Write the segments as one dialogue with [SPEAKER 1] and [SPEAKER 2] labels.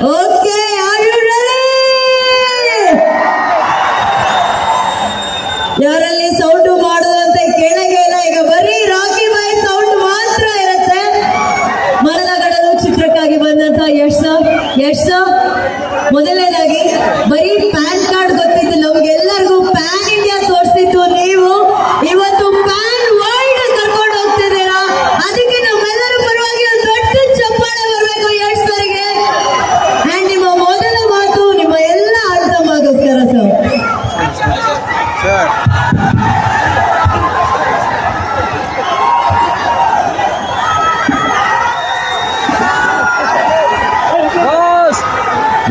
[SPEAKER 1] Okay.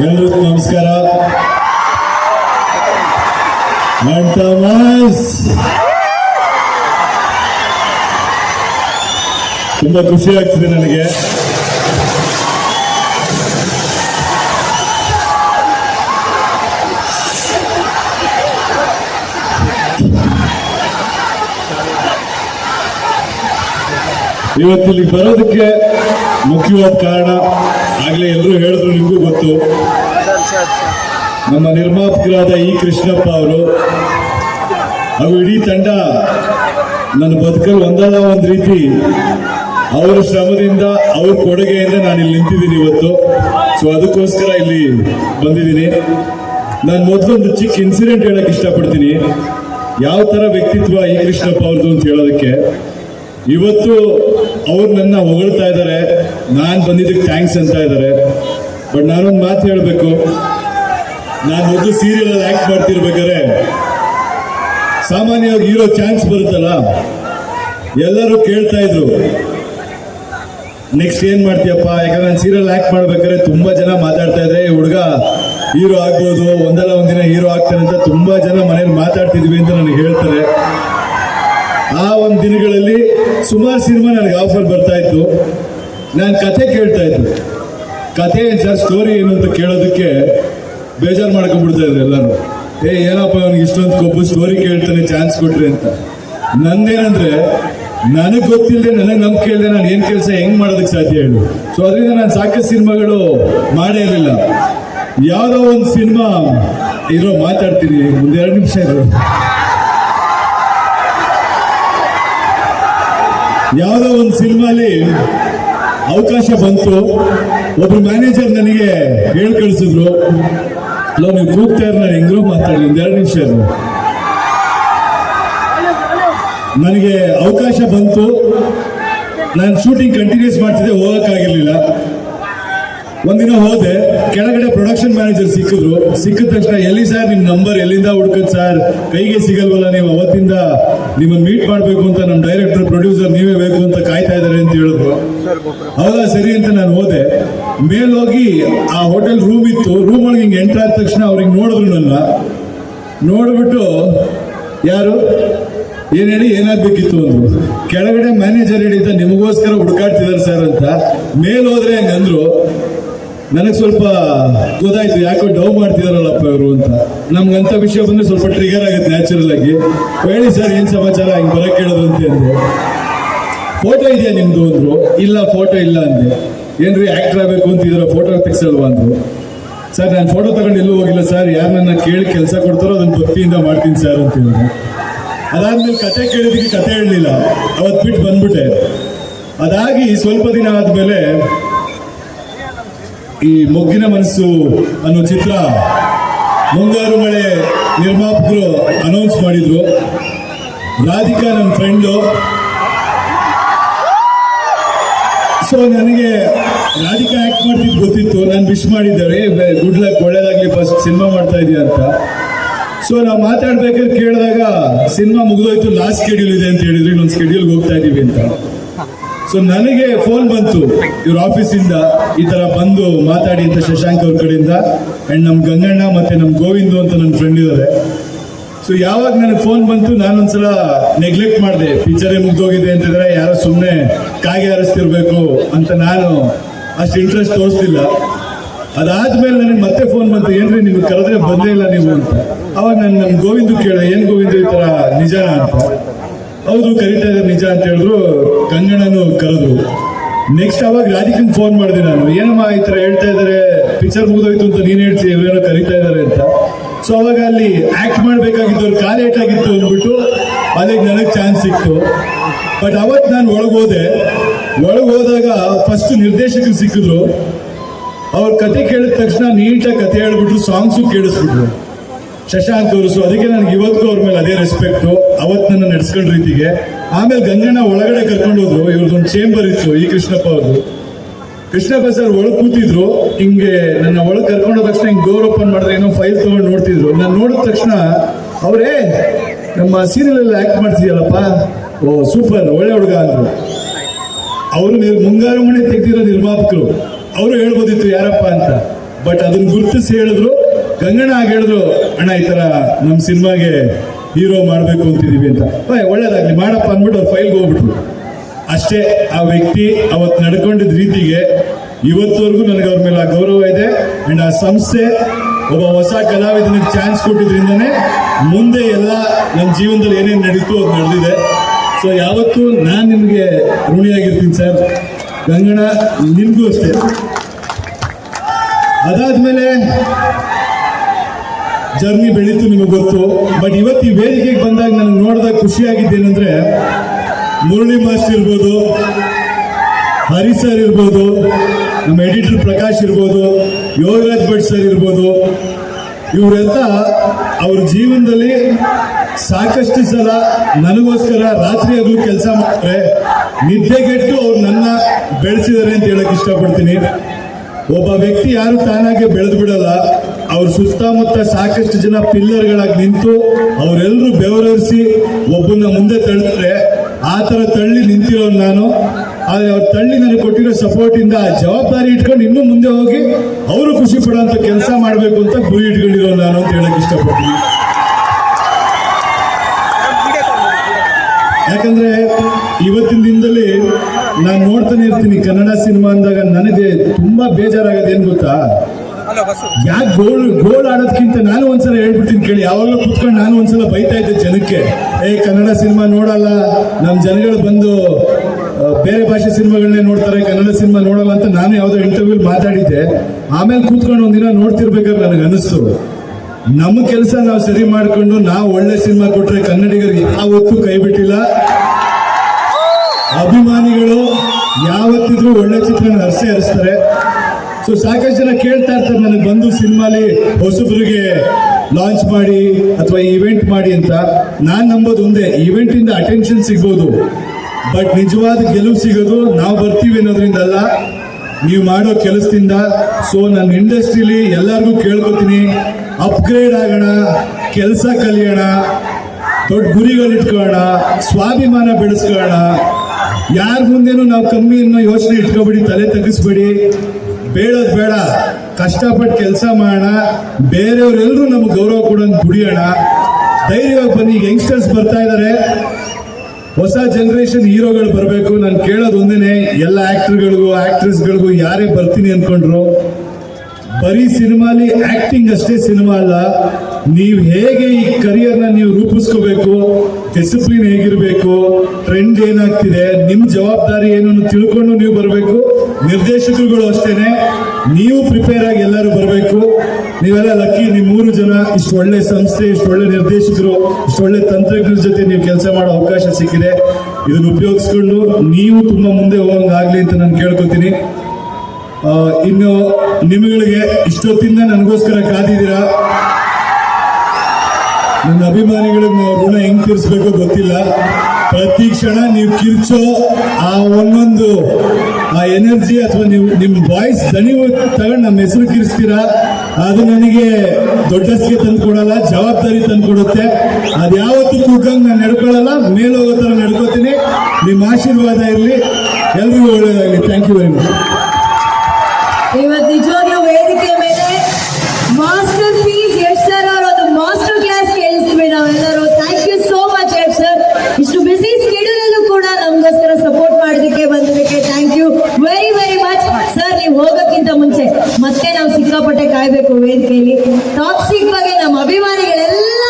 [SPEAKER 2] ಎಲ್ರಿಗೂ ನಮಸ್ಕಾರ. ತುಂಬಾ ಖುಷಿ ಆಗ್ತಿದೆ ನನಗೆ. ಇವತ್ತಿಲ್ಲಿ ಬರೋದಕ್ಕೆ ಮುಖ್ಯವಾದ ಕಾರಣ ಆಗ್ಲೇ ಎಲ್ಲರೂ ಹೇಳಿದ್ರು ನಿಮಗೂ ಗೊತ್ತು. ನಮ್ಮ ನಿರ್ಮಾಪಕರಾದ ಇ ಕೃಷ್ಣಪ್ಪ ಅವರು, ಹಾಗೂ ಇಡೀ ತಂಡ, ನನ್ನ ಬದುಕಲ್ಲಿ ಒಂದಲ್ಲ ಒಂದು ರೀತಿ ಅವರ ಶ್ರಮದಿಂದ, ಅವ್ರ ಕೊಡುಗೆಯಿಂದ ನಾನು ಇಲ್ಲಿ ನಿಂತಿದ್ದೀನಿ ಇವತ್ತು. ಸೊ ಅದಕ್ಕೋಸ್ಕರ ಇಲ್ಲಿ ಬಂದಿದ್ದೀನಿ. ನಾನು ಮೊದಲೊಂದು ಚಿಕ್ಕ ಇನ್ಸಿಡೆಂಟ್ ಹೇಳಕ್ಕೆ ಇಷ್ಟಪಡ್ತೀನಿ. ಯಾವ ಥರ ವ್ಯಕ್ತಿತ್ವ ಈ ಕೃಷ್ಣಪ್ಪ ಅವ್ರದ್ದು ಅಂತ ಹೇಳೋದಕ್ಕೆ. ಇವತ್ತು ಅವ್ರು ನನ್ನ ಹೊಗಳ್ತಾ ಇದ್ದಾರೆ. ನಾನು ಬಂದಿದ್ದಕ್ಕೆ ಥ್ಯಾಂಕ್ಸ್ ಅಂತ ಇದ್ದಾರೆ ಬಟ್ ನಾನೊಂದು ಮಾತು ಹೇಳಬೇಕು. ನಾನು ಮೊದಲು ಸೀರಿಯಲ್ ಆಕ್ಟ್ ಮಾಡ್ತಿರ್ಬೇಕಾದ್ರೆ, ಸಾಮಾನ್ಯವಾಗಿ ಹೀರೋ ಚಾನ್ಸ್ ಬರುತ್ತಲ್ಲ, ಎಲ್ಲರೂ ಕೇಳ್ತಾ ಇದ್ರು, ನೆಕ್ಸ್ಟ್ ಏನ್ ಮಾಡ್ತೀಯಪ್ಪ? ಯಾಕಂದ್ರೆ ನಾನು ಸೀರಿಯಲ್ ಆಕ್ಟ್ ಮಾಡ್ಬೇಕಾದ್ರೆ ತುಂಬಾ ಜನ ಮಾತಾಡ್ತಾ ಇದ್ರೆ ಹುಡುಗ, ಹೀರೋ ಆಗ್ಬೋದು, ಒಂದಲ್ಲ ಒಂದಿನ ಹೀರೋ ಆಗ್ತಾನೆ ಅಂತ ತುಂಬಾ ಜನ ಮನೇಲಿ ಮಾತಾಡ್ತಿದ್ವಿ ಅಂತ ನನಗೆ ಹೇಳ್ತಾರೆ. ಆ ಒಂದು ದಿನಗಳಲ್ಲಿ ಸುಮಾರು ಸಿನಿಮಾ ನನಗೆ ಆಫರ್ ಬರ್ತಾ ಇತ್ತು. ನಾನು ಕತೆ ಕೇಳ್ತಾ ಇದ್ದೆ. ಕತೆ ಸರ್ ಸ್ಟೋರಿ ಏನು ಅಂತ ಕೇಳೋದಕ್ಕೆ ಬೇಜಾರು ಮಾಡ್ಕೊಂಡ್ಬಿಡ್ತಾ ಇದ್ರು ಎಲ್ಲರೂ ಏ, ಏನಪ್ಪ ಅವ್ನಿಗೆ ಇಷ್ಟೊಂದು ಕೊಬ್ಬು ಸ್ಟೋರಿ ಕೇಳ್ತಾನೆ ಚಾನ್ಸ್ ಕೊಟ್ರಿ ಅಂತ. ನಂದೇನಂದ್ರೆ, ನನಗೆ ಗೊತ್ತಿಲ್ಲದೆ ನನಗೆ ನಂಬಿಕೆ ಇಲ್ಲದೆ ನಾನು ಏನು ಕೆಲಸ ಹೆಂಗೆ ಮಾಡೋದಕ್ಕೆ ಸಾಧ್ಯ ಹೇಳು. ಸೊ ಅದರಿಂದ ನಾನು ಸಾಕಷ್ಟು ಸಿನಿಮಾಗಳು ಮಾಡೇ ಇರಲಿಲ್ಲ. ಯಾವುದೋ ಒಂದು ಸಿನಿಮಾ, ಇರೋ ಮಾತಾಡ್ತೀನಿ, ಒಂದು ಎರಡು ನಿಮಿಷ ಇರೋ. ಯಾವುದೋ ಒಂದು ಸಿನಿಮಾಲಿ ಅವಕಾಶ ಬಂತು. ಒಬ್ರು ಮ್ಯಾನೇಜರ್ ನನಗೆ ಹೇಳಿ ಕಳಿಸಿದ್ರು ಅಲ್ಲ ನೀವು ಕೂಗ್ತಾ ಇರ ನಾನು ಹೆಂಗೋ ಮಾತಾಡಿ ಎರಡು ನಿಮಿಷ ನನಗೆ ಅವಕಾಶ ಬಂತು. ನಾನು ಶೂಟಿಂಗ್ ಕಂಟಿನ್ಯೂಸ್ ಮಾಡ್ತಿದ್ದೆ ಹೋಗಕ್ಕಾಗಿರ್ಲಿಲ್ಲ ಒಂದಿನ ಹೋದೆ, ಕೆಳಗಡೆ ಪ್ರೊಡಕ್ಷನ್ ಮ್ಯಾನೇಜರ್ ಸಿಕ್ಕಿದ್ರು. ಸಿಕ್ಕಿದ ತಕ್ಷಣ, ಎಲ್ಲಿ ಸರ್ ನಿಮ್ ನಂಬರ್ ಎಲ್ಲಿಂದ ಹುಡ್ಕದ್ ಸರ್ ಕೈಗೆ ಸಿಗಲ್ವಲ್ಲ ನೀವು? ಅವತ್ತಿಂದ ನಿಮ್ಮನ್ನ ಮೀಟ್ ಮಾಡ್ಬೇಕು ಅಂತ ನಮ್ಮ ಡೈರೆಕ್ಟರ್ ಪ್ರೊಡ್ಯೂಸರ್ ನೀವೇ ಬೇಕು ಅಂತ ಕಾಯ್ತಾ ಇದಾರೆ ಅಂತ ಹೇಳಿದ್ರು. ಹೌದಾ, ಸರಿ ಅಂತ ನಾನು ಹೋದೆ. ಮೇಲೋಗಿ ಆ ಹೋಟೆಲ್ ರೂಮ್ ಇತ್ತು. ರೂಮ್ ಒಳಗೆ ಹಿಂಗೆ ಎಂಟರ್ ಆದ ತಕ್ಷಣ ಅವ್ರಿಗೆ ನೋಡಿದ್ರು ನನ್ನ. ನೋಡ್ಬಿಟ್ಟು, ಯಾರು? ಏನ್ ಹೇಳಿ ಏನಾಗ್ಬೇಕಿತ್ತು ಅಂದ್ರು. ಕೆಳಗಡೆ ಮ್ಯಾನೇಜರ್ ಹೇಳಿದ್ದ, ನಿಮಗೋಸ್ಕರ ಹುಡುಕಾಡ್ತಿದಾರೆ ಸರ್ ಅಂತ. ಮೇಲ್ ಹೋದ್ರೆ ಹಂಗಂದ್ರು. ನನಗೆ ಸ್ವಲ್ಪ ಗೊತ್ತಾಯ್ತು ಯಾಕೋ ಡೌ ಮಾಡ್ತಿದಾರಲ್ಲಪ್ಪ ಇವರು ಅಂತ. ನಮ್ಗಂತ ವಿಷಯ ಬಂದ್ರೆ ಸ್ವಲ್ಪ ಟ್ರಿಗರ್ ಆಗುತ್ತೆ ನ್ಯಾಚುರಲ್ ಆಗಿ. ಹೇಳಿ ಸರ್ ಏನ್ ಸಮಾಚಾರ? ಹಿಂಗ್ ಕೇಳೋದು ಅಂತ ಹೇಳಿದರು ಫೋಟೋ ಇದೆಯಾ ನಿಮ್ದು ಅಂದ್ರು. ಇಲ್ಲ ಫೋಟೋ ಇಲ್ಲ ಅಂದ್ರೆ ಏನ್ರಿ ಆಕ್ಟರ್ ಆಗ್ಬೇಕು ಅಂತಿದ್ರ ಫೋಟೋ ತೆಗ್ಸಲ್ವಾ ಅಂದ್ರು. ಸರ್ ನಾನು ಫೋಟೋ ತಗೊಂಡು ಎಲ್ಲೂ ಹೋಗಿಲ್ಲ ಸರ್ ಯಾರು ನನ್ನ ಕೇಳಿ ಕೆಲಸ ಕೊಡ್ತಾರೋ ಅದನ್ನ ಭಕ್ತಿಯಿಂದ ಮಾಡ್ತೀನಿ ಸರ್ ಅಂತ ಹೇಳಿದ್ರು ಅದಾದ್ಮೇಲೆ ಕತೆ ಕೇಳಿದಕ್ಕೆ ಕತೆ ಹೇಳಲಿಲ್ಲ. ಅವತ್ತು ಬಿಟ್ಟು ಬಂದ್ಬಿಟ್ಟೆ. ಅದಾಗಿ ಸ್ವಲ್ಪ ದಿನ ಆದ್ಮೇಲೆ ಈ ಮೊಗ್ಗಿನ ಮನಸ್ಸು ಅನ್ನೋ ಚಿತ್ರ ಮುಂಗಾರು ಮಳೆ ನಿರ್ಮಾಪಕರು ಅನೌನ್ಸ್ ಮಾಡಿದ್ರು. ರಾಧಿಕಾ ನನ್ನ ಫ್ರೆಂಡು ಸೊ ನನಗೆ ರಾಧಿಕಾ ಆಕ್ಟ್ ಮಾಡ್ತಿದ್ದು ಗೊತ್ತಿತ್ತು. ನಾನು ವಿಶ್ ಮಾಡಿದ್ದಾರೆ ಗುಡ್ ಲಕ್ ಒಳ್ಳೇದಾಗ್ಲಿ ಫಸ್ಟ್ ಸಿನಿಮಾ ಮಾಡ್ತಾ ಇದೀಯ ಅಂತ. ಸೊ ನಾವು ಮಾತಾಡ್ಬೇಕಾದ್ರೆ ಕೇಳಿದಾಗ ಸಿನಿಮಾ ಮುಗಿದೋಯ್ತು. ಲಾಸ್ಟ್ ಸ್ಕೆಡ್ಯೂಲ್ ಇದೆ ಅಂತ ಹೇಳಿದ್ರು. ಇನ್ನೊಂದು ಸ್ಕೆಡ್ಯೂಲ್ಗೆ ಹೋಗ್ತಾ ಇದೀವಿ ಅಂತ. ಸೊ ನನಗೆ ಫೋನ್ ಬಂತು. ಇವ್ರ ಆಫೀಸಿಂದ ಈ ತರ ಬಂದು ಮಾತಾಡಿ ಅಂತ ಶಶಾಂಕ್ ಅವ್ರ ಕಡೆಯಿಂದ. ಅಂಡ್ ನಮ್ ಗಂಗಣ್ಣ ಮತ್ತೆ ನಮ್ ಗೋವಿಂದು ಅಂತ ನನ್ನ ಫ್ರೆಂಡ್ ಇದ್ದಾರೆ ಸೊ ಯಾವಾಗ ನನಗೆ ಫೋನ್ ಬಂತು, ನಾನೊಂದ್ಸಲ ನೆಗ್ಲೆಕ್ಟ್ ಮಾಡಿದೆ. ಪಿಕ್ಚರೇ ಮುಗ್ದೋಗಿದೆ ಅಂತಿದ್ರೆ ಯಾರೋ ಸುಮ್ಮನೆ ಕಾಗೆ ಹರಿಸ್ತಿರ್ಬೇಕು ಅಂತ ನಾನು ಅಷ್ಟು ಇಂಟ್ರೆಸ್ಟ್ ತೋರಿಸ್ತಿಲ್ಲ. ಅದಾದ್ಮೇಲೆ ನನಗೆ ಮತ್ತೆ ಫೋನ್ ಬಂತು, ಏನ್ರಿ ನೀವು ಕರೆದ್ರೆ ಬಂದೇ ಇಲ್ಲ ನೀವು? ಅಂತ. ಅವಾಗ ನಾನು ನಮ್ಮ ಗೋವಿಂದು ಕೇಳಿದೆ ಏನ್ ಗೋವಿಂದು ಈ ಥರ ನಿಜನಾ? ಅಂತ. ಹೌದು ಕರೀತಾ ಇದ್ದಾರೆ ನಿಜ ಅಂತ ಹೇಳಿದ್ರು. ಕಂಗಣನು ಕರೆದ್ರು. ನೆಕ್ಸ್ಟ್ ಅವಾಗ ರಾಧಿಕನ್ ಫೋನ್ ಮಾಡಿದೆ ನಾನು. ಏನಮ್ಮ ಈ ತರ ಹೇಳ್ತಾ ಇದ್ದಾರೆ? ಪಿಕ್ಚರ್ ಮುಗಿದೋಯ್ತು ಅಂತ ನೀನು ಹೇಳ್ತಿ ಇವರೇನೋ ಕರೀತಾ ಇದಾರೆ ಅಂತ. ಸೊ ಅವಾಗ ಅಲ್ಲಿ ಆಕ್ಟ್ ಮಾಡ್ಬೇಕಾಗಿದ್ದವ್ರು ಕಾಲೇಟ್ ಆಗಿತ್ತು ಅಂದ್ಬಿಟ್ಟು ಅದಕ್ಕೆ ನನಗೆ ಚಾನ್ಸ್ ಸಿಕ್ತು. ಬಟ್ ಅವತ್ತು ನಾನು ಒಳಗೋದೆ. ಒಳಗೆ ಹೋದಾಗ ಫಸ್ಟ್ ನಿರ್ದೇಶಕರು ಸಿಕ್ಕಿದ್ರು. ಅವ್ರ ಕತೆ ಕೇಳಿದ ತಕ್ಷಣ ನೀಟಾಗಿ ಕತೆ ಹೇಳ್ಬಿಟ್ರು ಸಾಂಗ್ಸು ಕೇಳಿಸ್ಬಿಟ್ರು. ಶಶಾಂಕ್ ಅವರು ಸೊ ಅದಕ್ಕೆ ನನಗೆ ಇವತ್ತಿಗೂ ಅವ್ರ ಮೇಲೆ ಅದೇ ರೆಸ್ಪೆಕ್ಟು ಅವತ್ತು ನನ್ನ ನಡೆಸ್ಕೊಂಡ ರೀತಿಗೆ ಆಮೇಲೆ ಗಂಗಣ್ಣ ಒಳಗಡೆ ಕರ್ಕೊಂಡು ಹೋದ್ರು. ಇವ್ರದ್ದೊಂದು ಚೇಂಬರ್ ಇತ್ತು ಈ ಕೃಷ್ಣಪ್ಪ ಅವ್ರದ್ದು. ಕೃಷ್ಣಪ್ಪ ಸರ್ ಒಳಗೆ ಕೂತಿದ್ರು. ಹಿಂಗೆ ನನ್ನ ಒಳಗೆ ಕರ್ಕೊಂಡ ತಕ್ಷಣ ಹಿಂಗೆ ಡೋರ್ ಓಪನ್ ಮಾಡಿದ್ರೆ ಏನೋ ಫೈಲ್ ತಗೊಂಡು ನೋಡ್ತಿದ್ರು. ನಾನು ನೋಡಿದ ತಕ್ಷಣ ಅವರೇ, ನಮ್ಮ ಸೀರಿಯಲ್ ಅಲ್ಲಿ ಆಕ್ಟ್ ಮಾಡ್ತಿದ್ಯಲ್ಲಪ್ಪ. ಓ ಸೂಪರ್ ಒಳ್ಳೆ ಹುಡುಗ ಅಂದ್ರು. ಅವರು ಮುಂಗಾರು ಮನೆ ತೆಗೆದಿರೋ ನಿರ್ಮಾಪಕರು. ಅವರು ಹೇಳ್ಬೋದಿತ್ತು ಯಾರಪ್ಪ ಅಂತ. ಬಟ್ ಅದನ್ನ ಗುರುತಿಸಿ ಹೇಳಿದ್ರು. ಗಂಗಣ್ಣ ಆಗಿ ಹೇಳಿದ್ರು, ಅಣ್ಣ, ಈ ತರ ನಮ್ಮ ಸಿನಿಮಾಗೆ ಹೀರೋ ಮಾಡಬೇಕು ಅಂತಿದ್ದೀವಿ ಅಂತ. ಒಳ್ಳೇದಾಗಲಿ, ಮಾಡಪ್ಪ ಅಂದ್ಬಿಟ್ಟು ಅವ್ರು ಫೈಲ್ಗೆ ಹೋಗ್ಬಿಟ್ರು. ಅಷ್ಟೇ, ಆ ವ್ಯಕ್ತಿ ಅವತ್ತು ನಡ್ಕೊಂಡಿದ್ದ ರೀತಿಗೆ ಇವತ್ತವರೆಗೂ ನನಗೆ ಅವ್ರ ಮೇಲೆ ಆ ಗೌರವ ಇದೆ. ಆ್ಯಂಡ್ ಆ ಸಂಸ್ಥೆ ಒಬ್ಬ ಹೊಸ ಕಲಾವಿದನಿಗೆ ಚಾನ್ಸ್ ಕೊಟ್ಟಿದ್ರಿಂದನೇ ಮುಂದೆ ಎಲ್ಲ ನನ್ನ ಜೀವನದಲ್ಲಿ ಏನೇನು ನಡೀತು ಅದು ನಡೆದಿದೆ. ಸೊ ಯಾವತ್ತೂ ನಾನು ನಿಮಗೆ ಋಣಿಯಾಗಿರ್ತೀನಿ ಸರ್. ಗಂಗಣ ನಿಮಗೂ ಅಷ್ಟೇ. ಅದಾದ್ಮೇಲೆ ಜರ್ನಿ ಬೆಳೀತು ನಿಮಗೆ ಗೊತ್ತು. ಬಟ್ ಇವತ್ತು ಈ ವೇದಿಕೆಗೆ ಬಂದಾಗ ನನಗೆ ನೋಡಿದಾಗ ಖುಷಿಯಾಗಿದ್ದೇನೆಂದ್ರೆ ಮುರಳಿ ಮಾಸ್ಟರ್ ಇರ್ಬೋದು, ಹರಿ ಸರ್ ಇರ್ಬೋದು, ನಮ್ಮ ಎಡಿಟರ್ ಪ್ರಕಾಶ್ ಇರ್ಬೋದು, ಯೋಗರಾಜ್ ಭಟ್ ಸರ್ ಇರ್ಬೋದು ಇವರೆಲ್ಲ ಅವ್ರ ಜೀವನದಲ್ಲಿ ಸಾಕಷ್ಟು ಸಲ ನನಗೋಸ್ಕರ ರಾತ್ರಿ ಆಗಲೂ ಕೆಲಸ ಮಾಡ್ತಾರೆ. ನಿದ್ದೆಗೆಟ್ಟು ಅವ್ರು ನನ್ನ ಬೆಳೆಸಿದ್ದಾರೆ ಅಂತ ಹೇಳಕ್ ಇಷ್ಟಪಡ್ತೀನಿ. ಒಬ್ಬ ವ್ಯಕ್ತಿ ಯಾರು ತಾನಾಗೆ ಬೆಳೆದು ಬಿಡಲ್ಲ. ಅವ್ರ ಸುತ್ತಮುತ್ತ ಸಾಕಷ್ಟು ಜನ ಪಿಲ್ಲರ್ಗಳಾಗಿ ನಿಂತು ಅವರೆಲ್ಲರೂ ಬೆವರರಿಸಿ ಒಬ್ಬನ ಮುಂದೆ ತಳ್ಳಿದ್ರೆ ಆ ಥರ ತಳ್ಳಿ ನಿಂತಿರೋ ನಾನು. ಆದರೆ ಅವ್ರ ತಳ್ಳಿ ನನಗೆ ಕೊಟ್ಟಿರೋ ಸಪೋರ್ಟ್ ಇಂದ ಆ ಜವಾಬ್ದಾರಿ ಇಟ್ಕೊಂಡು ಇನ್ನೂ ಮುಂದೆ ಹೋಗಿ ಅವರು ಖುಷಿ ಪಡೋಂಥ ಕೆಲಸ ಮಾಡಬೇಕು ಅಂತ ಗುರಿ ಇಟ್ಕೊಂಡಿರೋ ನಾನು ಅಂತ ಹೇಳಕ್ ಇಷ್ಟಪಡ್ತೀನಿ. ಯಾಕಂದ್ರೆ ಇವತ್ತಿನ ದಿನದಲ್ಲಿ ನಾನು ನೋಡ್ತಾನೆ ಇರ್ತೀನಿ ಕನ್ನಡ ಸಿನಿಮಾ ಅಂದಾಗ ನನಗೆ ತುಂಬಾ ಬೇಜಾರಾಗದೇನ್ ಗೊತ್ತಾ? ಯಾಕೆ ಗೋಲ್ ಗೋಲ್ ಆಡೋದ್ಕಿಂತ ನಾನು ಒಂದ್ಸಲ ಹೇಳ್ಬಿಡ್ತೀನಿ ಕೇಳಿ. ಯಾವಾಗಲೂ ಕುತ್ಕೊಂಡು ನಾನು ಒಂದ್ಸಲ ಬೈತಾ ಇದ್ದೆ ಜನಕ್ಕೆ. ಏ, ಕನ್ನಡ ಸಿನಿಮಾ ನೋಡಲ್ಲ. ನಮ್ಮ ಜನಗಳು ಬಂದು ಬೇರೆ ಭಾಷೆ ಸಿನಿಮಾಗಳನ್ನೇ ನೋಡ್ತಾರೆ, ಕನ್ನಡ ಸಿನಿಮಾ ನೋಡಲ್ಲ ಅಂತ ನಾನು ಯಾವುದೋ ಇಂಟರ್ವ್ಯೂ ಮಾತಾಡಿದ್ದೆ. ಆಮೇಲೆ ಕೂತ್ಕೊಂಡು ಒಂದಿನ ನೋಡ್ತಿರ್ಬೇಕಾದ್ರೆ ನನಗೆ ಅನಿಸ್ತು. ನಮ್ಮ ಕೆಲಸ ನಾವು ಸರಿ ಮಾಡಿಕೊಂಡು, ನಾವು ಒಳ್ಳೆ ಸಿನಿಮಾ ಕೊಟ್ಟರೆ ಕನ್ನಡಿಗರಿಗೆ ಯಾವತ್ತೂ ಕೈ ಬಿಟ್ಟಿಲ್ಲ. ಅಭಿಮಾನಿಗಳು ಯಾವತ್ತಿದ್ರು ಒಳ್ಳೆ ಚಿತ್ರನ ಹರಿಸೇ ಹರಿಸ್ತಾರೆ ಸೊ ಸಾಕಷ್ಟು ಜನ ಕೇಳ್ತಾ ಇರ್ತಾರೆ, ನನಗೆ ಬಂದು ಸಿನಿಮಾಲಿ ಹೊಸಬ್ರಿಗೆ ಲಾಂಚ್ ಮಾಡಿ ಅಥವಾ ಇವೆಂಟ್ ಮಾಡಿ ಅಂತ. ನಾನು ನಂಬೋದು ಒಂದೇ ಈವೆಂಟಿಂದ ಅಟೆನ್ಷನ್ ಸಿಗ್ಬೋದು. ಬಟ್ ನಿಜವಾದ ಗೆಲುವು ಸಿಗೋದು ನಾವು ಬರ್ತೀವಿ ಅನ್ನೋದ್ರಿಂದ ಅಲ್ಲ, ನೀವು ಮಾಡೋ ಕೆಲಸದಿಂದ. ಸೊ ನನ್ನ ಇಂಡಸ್ಟ್ರಿಲಿ ಎಲ್ಲರಿಗೂ ಕೇಳ್ಕೊತೀನಿ ಅಪ್ಗ್ರೇಡ್ ಆಗೋಣ, ಕೆಲಸ ಕಲಿಯೋಣ, ದೊಡ್ಡ ಗುರಿಗಳು ಇಟ್ಕೊಳ್ಳೋಣ ಸ್ವಾಭಿಮಾನ ಬೆಳೆಸ್ಕೊಳ್ಳೋಣ. ಯಾರ ಮುಂದೆನೂ ನಾವು ಕಮ್ಮಿ ಅನ್ನೋ ಯೋಚನೆ ಇಟ್ಕೊಬೇಡಿ, ತಲೆ ತಗ್ಗಿಸ್ಬೇಡಿ. ಬೇಡೋದು ಬೇಡ. ಕಷ್ಟಪಟ್ಟು ಕೆಲಸ ಮಾಡೋಣ. ಬೇರೆಯವರೆಲ್ಲರೂ ನಮ್ಗೆ ಗೌರವ ಕೊಡೋಣ ದುಡಿಯೋಣ. ಧೈರ್ಯವಾಗಿ ಬನ್ನಿ. ಯಂಗ್ಸ್ಟರ್ಸ್ ಬರ್ತಾ ಇದ್ದಾರೆ ಹೊಸ ಜನರೇಷನ್ ಹೀರೋಗಳು ಬರಬೇಕು. ನಾನು ಕೇಳೋದು ಒಂದೇನೆ, ಎಲ್ಲ ಆ್ಯಕ್ಟ್ರ್ಗಳಿಗೂ ಆ್ಯಕ್ಟ್ರೆಸ್ಗಳಿಗೂ ಯಾರೇ ಬರ್ತೀನಿ ಅಂದ್ಕೊಂಡ್ರು ಬರೀ ಸಿನಿಮಾಲಿ ಆ್ಯಕ್ಟಿಂಗ್ ಅಷ್ಟೇ ಸಿನಿಮಾ ಅಲ್ಲ. ನೀವು ಹೇಗೆ ಈ ಕರಿಯರ್ನ ನೀವು ರೂಪಿಸ್ಕೋಬೇಕು ಡಿಸಿಪ್ಲಿನ್ ಹೇಗಿರಬೇಕು ಟ್ರೆಂಡ್ ಏನಾಗ್ತಿದೆ ನಿಮ್ಮ ಜವಾಬ್ದಾರಿ ಏನು ತಿಳ್ಕೊಂಡು ನೀವು ಬರಬೇಕು. ನಿರ್ದೇಶಕರುಗಳು ಅಷ್ಟೇನೆ, ನೀವು ಪ್ರಿಪೇರ್ ಆಗಿ ಎಲ್ಲರೂ ಬರಬೇಕು. ನೀವೆಲ್ಲ ಲಕ್ಕಿ ನಿಮ್ಮ ಮೂರು ಜನ, ಇಷ್ಟು ಒಳ್ಳೆ ಸಂಸ್ಥೆ, ಇಷ್ಟು ಒಳ್ಳೆ ನಿರ್ದೇಶಕರು, ಇಷ್ಟು ಒಳ್ಳೆ ತಂತ್ರಜ್ಞರ ಜೊತೆ ನೀವು ಕೆಲಸ ಮಾಡೋ ಅವಕಾಶ ಸಿಕ್ಕಿದೆ. ಇದನ್ನು ಉಪಯೋಗಿಸ್ಕೊಂಡು ನೀವು ತುಂಬಾ ಮುಂದೆ ಹೋಗಂಗಾಗ್ಲಿ ಅಂತ ನಾನು ಕೇಳ್ಕೊತೀನಿ. ಇನ್ನು ನಿಮಗಳಿಗೆ ಇಷ್ಟೊತ್ತಿಂದ ನನಗೋಸ್ಕರ ಕಾದಿದ್ದೀರಾ? ನನ್ನ ಅಭಿಮಾನಿಗಳಿಗೆ ನಾವು ಋಣ ಹೆಂಗ್ ತೀರಿಸ್ಬೇಕು ಗೊತ್ತಿಲ್ಲ. ಪ್ರತಿ ಕ್ಷಣ ನೀವು ಕಿರ್ಚೋ ಆ ಒಂದೊಂದು, ಆ ಎನರ್ಜಿ ಅಥವಾ ನೀವು, ನಿಮ್ಮ ವಾಯ್ಸ್ ದಣಿವು ತಗೊಂಡು ನಮ್ಮ ಹೆಸರು ಕಿರಿಸ್ತೀರಾ ಅದು ನನಗೆ ದೊಡ್ಡಸ್ಗೆ ತಂದು ಕೊಡಲ್ಲ ಜವಾಬ್ದಾರಿ ತಂದು ಕೊಡುತ್ತೆ ಅದು ಯಾವತ್ತೂ ಕೂಗಂಗೆ ನಾನು ನಡ್ಕೊಳ್ಳಲ್ಲ ಮೇಲೆ ಹೋಗೋ ಥರ ನಡ್ಕೋತೀನಿ. ನಿಮ್ಮ ಆಶೀರ್ವಾದ ಇರಲಿ. ಎಲ್ರಿಗೂ ಒಳ್ಳೆಯದಾಗಲಿ ಥ್ಯಾಂಕ್ ಯು ವೆರಿ ಮಚ್
[SPEAKER 1] ಇವತ್ತು ನಿಜವಾಗ್ಲೂ ವೇದಿಕೆ ಮೇಲೆ ಮಾಸ್ಟರ್ ಪೀಸ್ ಯಶ್ ಸರ್ ಅವರ ಒಂದು ಮಾಸ್ಟರ್ ಕ್ಲಾಸ್ ಕೇಳಿಸ್ತೀವಿ ನಾವೆಲ್ಲರೂ thank you so much Yash sir ಇಷ್ಟು ಬಿಸಿ ಸ್ಕೆಡ್ಯೂಲ್ ಅಲ್ಲೂ ಕೂಡ ನಮಗೋಸ್ಕರ ಸಪೋರ್ಟ್ ಮಾಡೋದಕ್ಕೆ ಬಂದಿದ್ದಕ್ಕೆ thank you very very much sir ನೀವು ಹೋಗೋಕ್ಕಿಂತ ಮುಂಚೆ ಮತ್ತೆ ನಾವು ಸಿಕ್ಕಾಪಟ್ಟೆ ಕಾಯ್ಬೇಕು ವೇದಿಕೆಯಲ್ಲಿ ಟಾಕ್ಸಿಕ್ ಬಗ್ಗೆ ನಮ್ಮ ಅಭಿಮಾನಿಗಳೆಲ್ಲ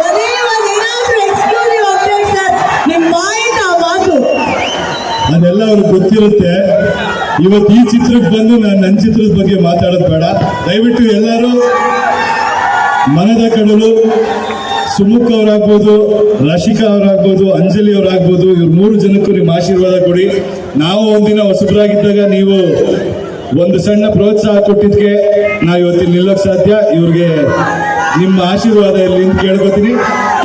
[SPEAKER 1] ಒಂದೇ ಒಂದು ಏನಾದ್ರೂ ಎಕ್ಸ್ಕ್ಲೂಸಿವ್ ಅಪ್ಡೇಟ್ ಸರ್ ನಿಮ್ಮ ಮಾಹಿತಿ ಆ ಮಾತು
[SPEAKER 2] ಅದೆಲ್ಲ ಅವ್ರಿಗೆ ಗೊತ್ತಿರುತ್ತೆ. ಇವತ್ತು ಈ ಚಿತ್ರಕ್ಕೆ ಬಂದು ನಾನು ನನ್ನ ಚಿತ್ರದ ಬಗ್ಗೆ ಮಾತಾಡೋದು ಬೇಡ. ದಯವಿಟ್ಟು ಎಲ್ಲರೂ ಮನದ ಕಡಲು ಸುಮುಖ್ ಅವರಾಗ್ಬೋದು, ರಶಿಕಾ ಅವರಾಗ್ಬೋದು, ಅಂಜಲಿ ಅವರಾಗ್ಬೋದು, ಇವ್ರ ಮೂರು ಜನಕ್ಕೂ ನಿಮ್ಮ ಆಶೀರ್ವಾದ ಕೊಡಿ. ನಾವು ಒಂದಿನ ಹೊಸಬರಾಗಿದ್ದಾಗ ನೀವು ಒಂದು ಸಣ್ಣ ಪ್ರೋತ್ಸಾಹ ಕೊಟ್ಟಿದ್ದಕ್ಕೆ ನಾವು ಇವತ್ತಿನ ನಿಲ್ಲೋಕೆ ಸಾಧ್ಯ. ಇವ್ರಿಗೆ ನಿಮ್ಮ ಆಶೀರ್ವಾದ ಇಲ್ಲಿ ಅಂತ ಕೇಳ್ಕೊತೀನಿ.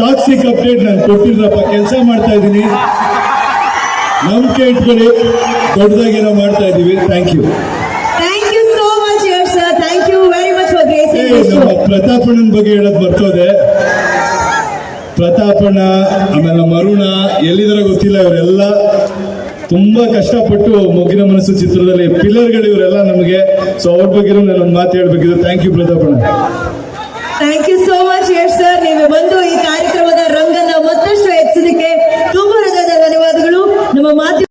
[SPEAKER 2] ಟಾಕ್ಸಿಕ್ ಅಪ್ಡೇಟ್ ನಾನು ಕೊಟ್ಟಿದ್ರಪ್ಪ ಕೆಲಸ ಮಾಡ್ತಾ ಇದ್ದೀನಿ. ನಂಬಿಕೆ ಇಟ್ಕೊಳ್ಳಿ ದೊಡ್ಡದಾಗೇನೋ ಮಾಡ್ತಾ ಇದ್ದೀವಿ. Thank you
[SPEAKER 1] thank you so much Yash sir thank you very much for
[SPEAKER 2] uh,
[SPEAKER 1] gracing
[SPEAKER 2] ನಮ್ಮ ಪ್ರತಾಪಣ್ಣನ ಬಗ್ಗೆ ಹೇಳೋದು ಬರ್ತೋದೆ. ಪ್ರತಾಪಣ್ಣ ಆಮೇಲೆ ಮರುಣ ಅರುಣ ಎಲ್ಲಿದಾರ ಗೊತ್ತಿಲ್ಲ ಇವರೆಲ್ಲ. ತುಂಬಾ ಕಷ್ಟಪಟ್ಟು ಮೊಗ್ಗಿನ ಮನಸ್ಸು ಚಿತ್ರದಲ್ಲಿ ಪಿಲ್ಲರ್ಗಳು ಇವರೆಲ್ಲ ನಮಗೆ. ಸೊ ಅವ್ರ ಬಗ್ಗೆ ನಾನು ಒಂದು ಮಾತು ಹೇಳ್ಬೇಕಿದ್ರು thank you ಪ್ರತಾಪಣ್ಣ.
[SPEAKER 1] Thank you so much Yash sir ನೀವು ಬಂದು ಈ ಕಾರ್ಯಕ್ರಮದ ರಂಗನ್ನ ಮತ್ತಷ್ಟು ಹೆಚ್ಚಿಸಲಿಕ್ಕೆ ತುಂಬ ಹೃದಯದ ಧನ್ಯವಾದಗಳು ನಮ್ಮ ಮಾಧ್ಯಮ